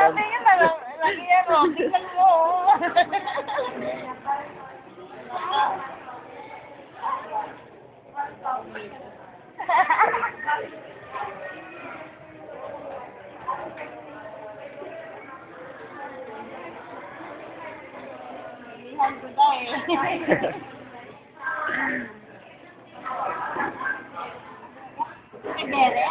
Sabi niya na lang, lagi yan o, tingnan mo. Thank you. Kidere.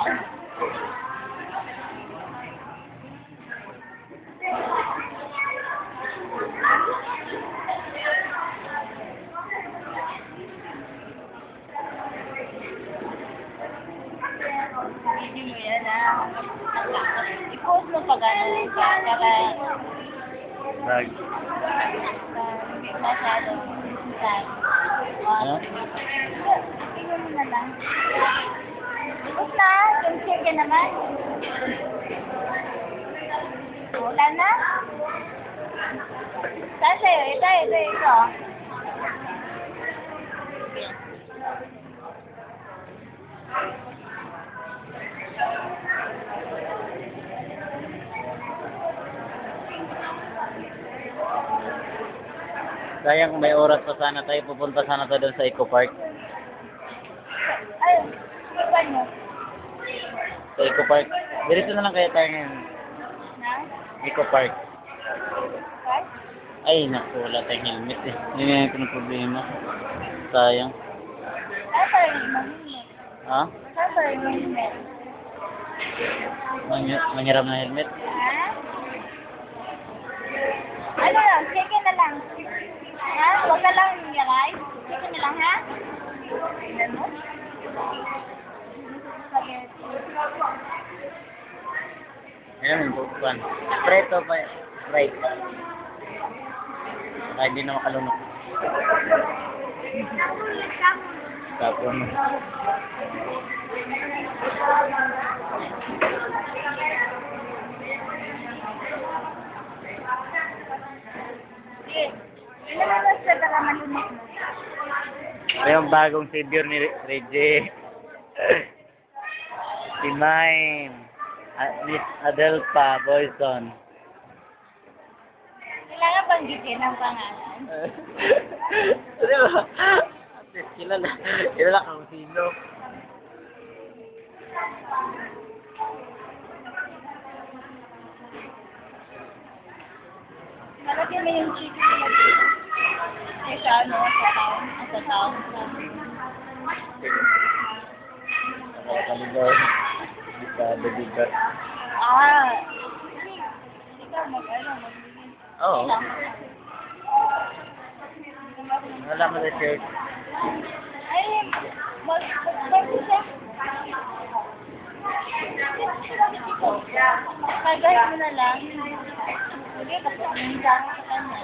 Hindi mo yan ah. I-post mo pag ano, para. Uh, hindi masyado sad. Ano? Tingnan mo na lang. Tapos na, sincere ka naman. Wala na? Saan sa'yo? Ito, ito, ito. Sayang may oras pa sana tayo. Pupunta sana tayo doon sa Eco Park. Ay, ipan mo. Sa Eco Park. Dito na lang kaya tayo ngayon. Na? Eco Park. Ay, naku, wala tayong helmet eh. Yun nga yung problema. Sayang. Yung? Ha? Yung? Mangi- Manghiram na helmet? Ha? Ano lang, sige na lang. Huwag ka lang yaray. Sige na lang, ha? Tingnan mo. Yung bukuan. Preto pa. Right. Baka hindi na makalunok. Tapos, Sige. Yung bagong savior ni Reggie. si Mime. Miss Adelpa Boyson. Kailangan banggitin ang pangalan. Di ba? At least kilala. Kilala kung sino. Malagyan mo yung chicken dito. Kaysa ano, sa town. Sa town. Nakakaligaw. Bisado bigat. Ah. Ikaw mag ano, magbigay. Oo. Wala mo na shirt. Ay, mag mag siya. Pagay mo na lang. Sige, kasi minsan sa kanya.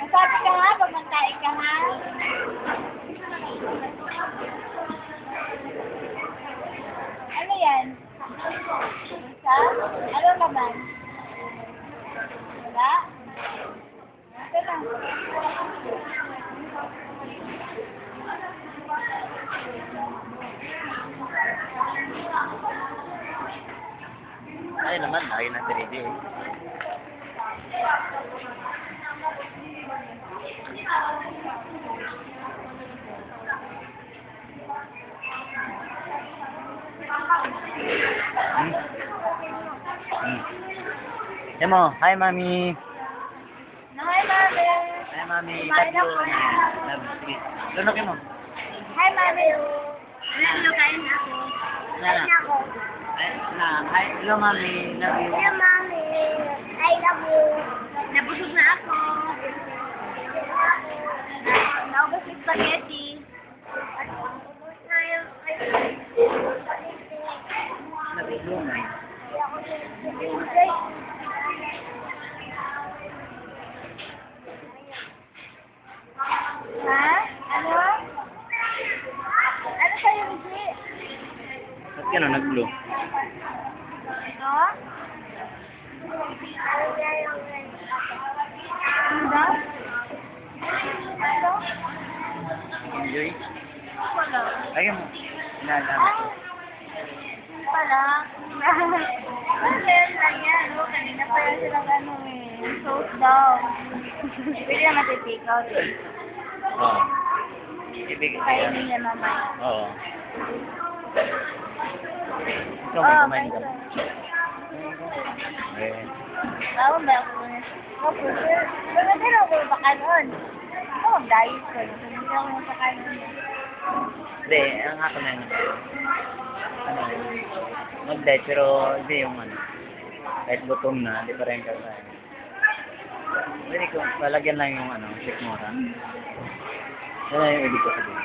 Masabi ka pag magkain ka nga. Ano yan? Isa? Ano naman? Wala? Ito lang. Ay naman, lagi na si Reggie. eh. Yan mo, hi mami. Hi, Mami. Hi mami. Love you. Love you. Sige. Lunokin mo. Hi, Mami. Ano, kain ako. Na. ako. Ay, na. Hi, hello mami. Love you. Hello, Mami. I love you. Nabusog na ako. Naubos yung spaghetti. Ba't ka na nag-blue? Ito? Ano? Ano? Enjoy. Wala. Lagyan mo. Kasi lang yan, no? Kanina pa yan silang ano eh. Sauce daw. Pwede naman take out eh. Oo. Ibigay ko yan. Kainin niya mamaya. Oo. Ikaw may kumain ka. kain Eh. Tawag ba ako na? Opo, sir. Maganda na ako baka noon. Ako mag-diet ko. Hindi ako napakain nun. Hindi, ang ako na. Ano, mag-diet, pero hindi yung ano. Kahit gutom na, hindi pa rin kakain. Pwede ko, lalagyan lang yung ano, sikmura. Yan na yung ibig ko sabihin.